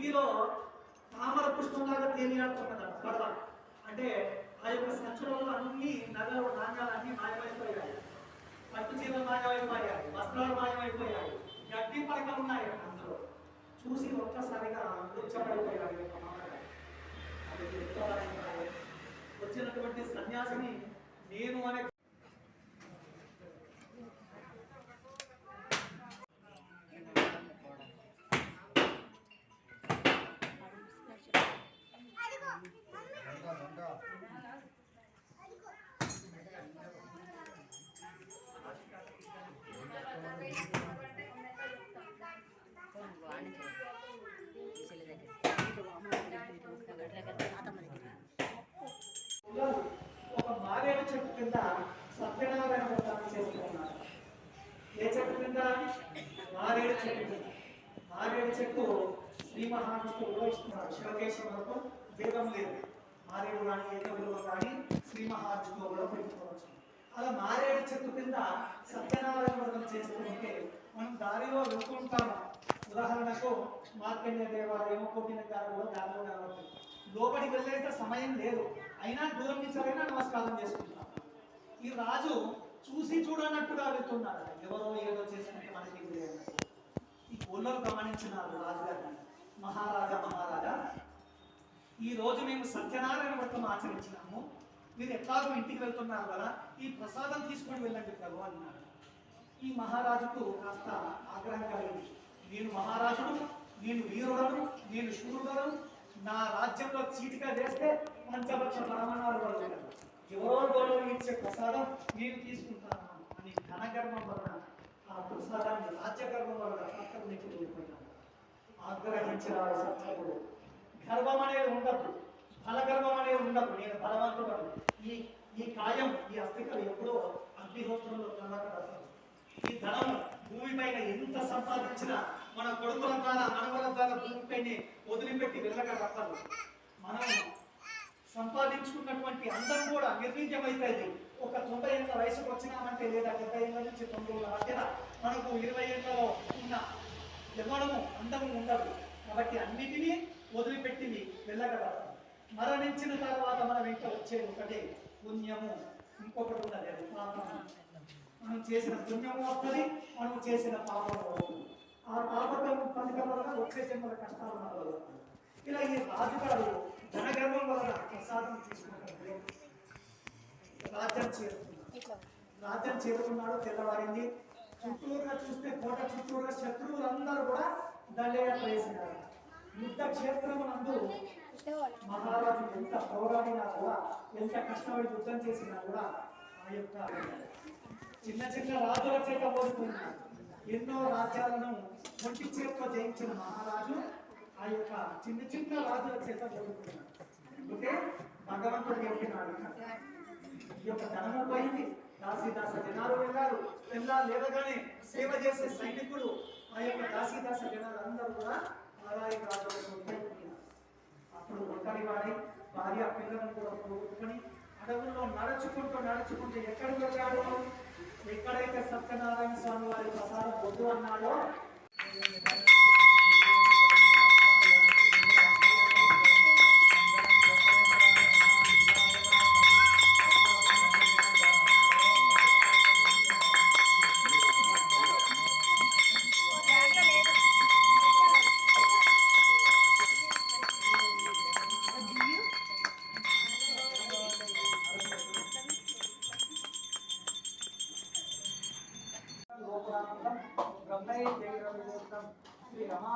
హిందీలో తామర పుష్పంలాగా తేలియాడుతున్నది పడవ అంటే ఆ యొక్క సంచులలో అన్ని నగలు నాణ్యాలు అన్ని మాయమైపోయాయి. పట్టు చీరలు మాయమైపోయాయి వస్త్రాలు మాయమైపోయాయి. గడ్డి పడకలు ఉన్నాయి అందులో. చూసి ఒక్కసారిగా ఉచ్చపడిపోయాడు యొక్క అది వచ్చినటువంటి సన్యాసిని నేను అనే పిల్లలు ఒక మారేడు చెట్టు కింద సత్యనారాయణ వ్రతాన్ని చేసుకున్నారు ఏ చెట్టు కింద? మారేడు చెట్టు కింద. మారేడు చెట్టు శ్రీ మహావిష్ణువు వివరిస్తున్నారు శివకేశవులకు భేదం లేదు. మారేడు కానీ ఏకగురువు కానీ శ్రీ మహావిష్ణువు కూడా పెట్టుకోవచ్చు. అలా మారేడు చెట్టు కింద సత్యనారాయణ వ్రతం చేసుకుంటే మనం దారిలో వెళ్తుంటాము. ఉదాహరణకు మార్కండ్య దేవాలయం కోటిన కూడా దారిలో కాబట్టి లోపలికి వెళ్ళేంత సమయం లేదు. అయినా దూరం ఇచ్చారైనా నమస్కారం చేసుకుంటున్నాం ఈ రాజు చూసి చూడనట్టుగా వెళ్తున్నాడు ఎవరో ఏదో చేసుకుంటే మనకి ఈ కోళ్ళను గమనించినారు రాజుగారిని. మహారాజా మహారాజా ఈ రోజు మేము సత్యనారాయణ వ్రతం ఆచరించినాము. మీరు ఎట్లాగో ఇంటికి వెళ్తున్నారు కదా ఈ ప్రసాదం తీసుకొని వెళ్ళండి ప్రభు అన్నాడు. ఈ మహారాజుకు కాస్త ఆగ్రహం కలిగింది. నేను మహారాజును నేను వీరుడను నేను శూరుడను నా రాజ్యంలో చీటిగా చేస్తే పంచభక్ష బ్రాహ్మణాలు పడుతున్నారు ఎవరో గౌరవం ఇచ్చే ప్రసాదం నేను తీసుకుంటాను అని ఘనగర్వం వలన ఆ ప్రసాదాన్ని రాజ్యగర్వం వలన పక్కన నుంచి వెళ్ళిపోయాను ఆగ్రహించిన సత్యకుడు గర్వం అనేది ఉండదు. ఫలగర్వం అనేది ఉండదు. నేను బలవంతుడు ఈ ఈ కాయం ఈ అస్థికలు ఎప్పుడో అగ్నిహోత్రంలో కలగడతాను ఈ ధనం భూమిపైన ఎంత సంపాదించినా మన కొడుకుల ద్వారా మనవల ద్వారా భూమిపైనే వదిలిపెట్టి వెళ్ళక తప్పదు. మనం సంపాదించుకున్నటువంటి అందం కూడా నిర్వీర్యమైపోయింది. ఒక తొంభై ఏళ్ళ వయసుకు వచ్చినామంటే లేదా డెబ్బై ఏళ్ళ నుంచి తొంభై ఏళ్ళ మధ్యన మనకు ఇరవై ఏళ్ళలో ఉన్న యవ్వనము అందము ఉండదు. కాబట్టి అన్నిటినీ వదిలిపెట్టింది వెళ్ళగలరు మరణించిన తర్వాత మన వెంట వచ్చేది ఒకటే పుణ్యము. ఇంకొకటి ఉన్నది అది పాపము. మనం చేసిన పుణ్యము వస్తుంది మనం చేసిన పాపము వస్తుంది. ఆ పాపకం పండుగ వలన వచ్చే జన్మల కష్టాలు మనకు ఇలా ఈ రాజుగారు ధనగర్వం వలన ప్రసాదం తీసుకుంటారు రాజ్యం చేరుకున్నారు. రాజ్యం చేరుకున్నాడు తెల్లవారింది. చుట్టూరుగా చూస్తే కోట చుట్టూరుగా శత్రువులందరూ కూడా దండయాత్ర వేసినారు యుద్ధ క్షేత్రం నందు మహారాజు ఎంత పోరాడినా కూడా ఎంత కష్టపడి యుద్ధం చేసినా కూడా ఆ యొక్క చిన్న చిన్న రాజుల చేత పోతున్నారు ఎన్నో రాజ్యాలను ఒంటి చేతితో జయించిన మహారాజు ఆ యొక్క చిన్న చిన్న రాజుల చేత ఓకే? అందుకే భగవంతుడు చెప్పినాడు ఈ యొక్క ధనము పోయింది దాసీదాస జనాలు వెళ్ళారు. వెళ్ళా లేవగానే సేవ చేసే సైనికులు ఆ యొక్క దాసీదాస జనాలు అందరూ కూడా ఆదాయ రాజు అప్పుడు ఒక్కరి వాడి భార్య పిల్లలను కూడా పోగొట్టుకొని అడవుల్లో నడుచుకుంటూ నడుచుకుంటూ ఎక్కడికి వెళ్ళాడు? ఎక్కడైతే సత్యనారాయణ స్వామి వారి ప్రసాదం పొద్దు అన్నాడో లోపలానందం బ్రహ్మయ్య జయరవిగోత్రం శ్రీ రమా